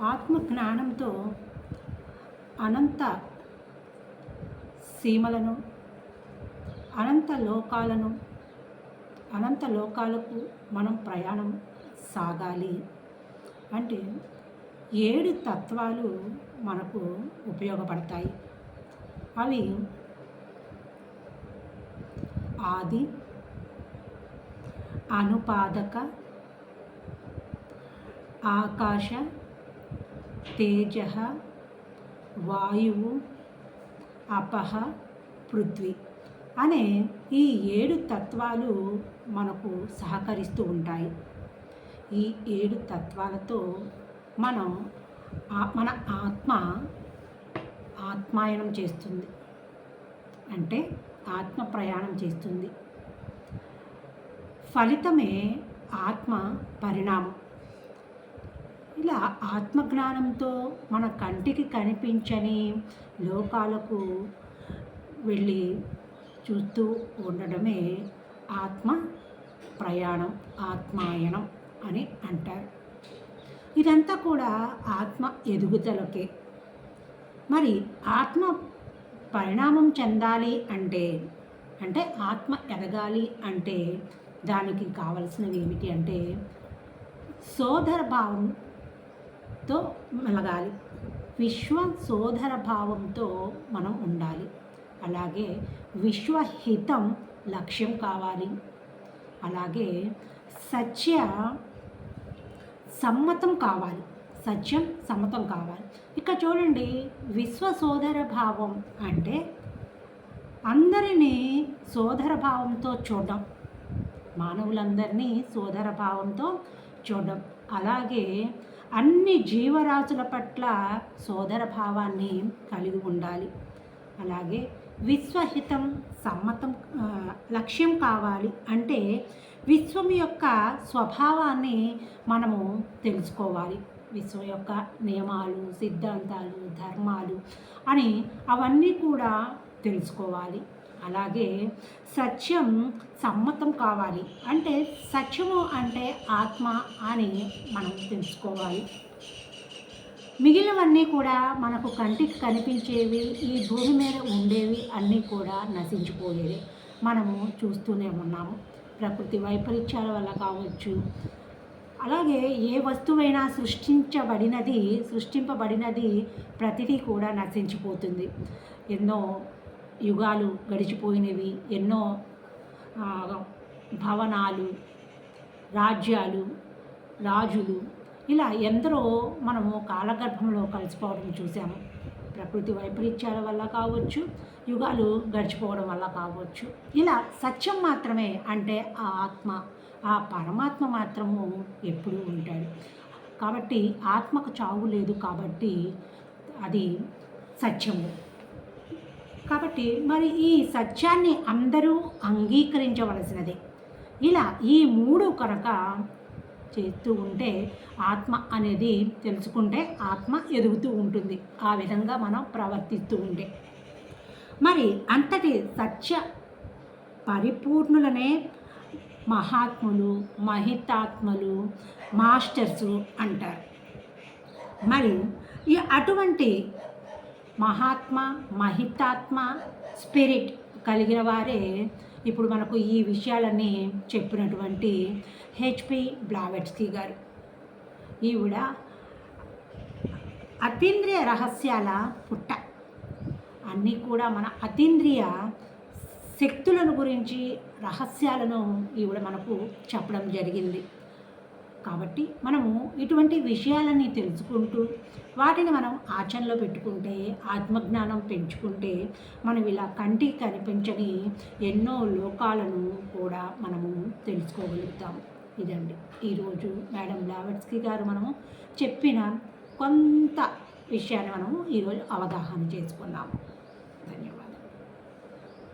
ఆత్మ జ్ఞానంతో అనంత సీమలను అనంత లోకాలను అనంత లోకాలకు మనం ప్రయాణం సాగాలి. అంటే ఏడు తత్వాలు మనకు ఉపయోగపడతాయి. అవి ఆది అనుపాదక ఆకాశ తేజ వాయువు అపహ పృథ్వీ అనే ఈ ఏడు తత్వాలు మనకు సహకరిస్తూ ఉంటాయి. ఈ ఏడు తత్వాలతో మనం మన ఆత్మ ఆత్మాయనం చేస్తుంది. అంటే ఆత్మ ప్రయాణం చేస్తుంది. ఫలితమే ఆత్మ పరిణామం. ఇలా ఆత్మజ్ఞానంతో మన కంటికి కనిపించని లోకాలకు వెళ్ళి చూస్తూ ఉండడమే ఆత్మ ప్రయాణం ఆత్మాయనం అని అంటారు. ఇదంతా కూడా ఆత్మ ఎదుగుదలకే. మరి ఆత్మ పరిణామం చెందాలి అంటే అంటే ఆత్మ ఎదగాలి అంటే దానికి కావలసినవి ఏమిటి అంటే సోదర భావం తో మెలగాలి విశ్వ సోదర భావంతో మనం ఉండాలి. అలాగే విశ్వహితం లక్ష్యం కావాలి. అలాగే సత్య సమ్మతం కావాలి. సత్యం సమ్మతం కావాలి. ఇక చూడండి విశ్వ సోదర భావం అంటే అందరినీ సోదర భావంతో చూడడం. మానవులందరినీ సోదర భావంతో చూడడం. అలాగే అన్ని జీవరాశుల పట్ల సోదర భావాన్ని కలిగి ఉండాలి. అలాగే విశ్వహితం సమ్మతం లక్ష్యం కావాలి అంటే విశ్వం యొక్క స్వభావాన్ని మనము తెలుసుకోవాలి. విశ్వం యొక్క నియమాలు సిద్ధాంతాలు ధర్మాలు అని అవన్నీ కూడా తెలుసుకోవాలి. అలాగే సత్యం సమ్మతం కావాలి. అంటే సత్యము అంటే ఆత్మ అని మనం తెలుసుకోవాలి. మిగిలినవన్నీ కూడా మనకు కంటికి కనిపించేవి ఈ భూమి మీద ఉండేవి అన్నీ కూడా నశించిపోయేవి మనము చూస్తూనే ఉన్నాము. ప్రకృతి వైపరీత్యాల వల్ల కావచ్చు. అలాగే ఏ వస్తువైనా సృష్టించబడినది సృష్టింపబడినది ప్రతిదీ కూడా నశించిపోతుంది. ఎన్నో యుగాలు గడిచిపోయినవి. ఎన్నో భవనాలు రాజ్యాలు రాజులు ఇలా ఎందరో మనము కాలగర్భంలో కలిసిపోవడం చూసాము ప్రకృతి వైపరీత్యాల వల్ల కావచ్చు యుగాలు గడిచిపోవడం వల్ల కావచ్చు. ఇలా సత్యం మాత్రమే అంటే ఆ ఆత్మ ఆ పరమాత్మ మాత్రము ఎప్పుడూ ఉంటాడు. కాబట్టి ఆత్మకు చావు లేదు కాబట్టి అది సత్యము. కాబట్టి మరి ఈ సత్యాన్ని అందరూ అంగీకరించవలసినదే. ఇలా ఈ మూడు కనుక చేస్తూ ఉంటే ఆత్మ అనేది తెలుసుకుంటే ఆత్మ ఎదుగుతూ ఉంటుంది. ఆ విధంగా మనం ప్రవర్తిస్తూ ఉంటే. మరి అంతటి సత్య పరిపూర్ణులనే మహాత్ములు మహితాత్మలు మాస్టర్సు అంటారు. మరి ఈ అటువంటి మహాత్మ మహితాత్మ స్పిరిట్ కలిగిన వారే ఇప్పుడు మనకు ఈ విషయాలన్నీ చెప్పినటువంటి హెచ్పి బ్లావెట్స్కీ గారు. ఈవిడ అతీంద్రియ రహస్యాల పుట్ట. అన్నీ కూడా మన అతీంద్రియ శక్తులను గురించి రహస్యాలను ఈవిడ మనకు చెప్పడం జరిగింది. కాబట్టి మనము ఇటువంటి విషయాలన్నీ తెలుసుకుంటూ వాటిని మనం ఆచరణలో పెట్టుకుంటే ఆత్మజ్ఞానం పెంచుకుంటే మనం ఇలా కంటికి కనిపించని ఎన్నో లోకాలను కూడా మనము తెలుసుకోగలుగుతాం ఇదండి. ఈరోజు మేడం లావెట్స్కి గారు మనము చెప్పిన కొంత విషయాన్ని మనము ఈరోజు అవగాహన చేసుకున్నాము.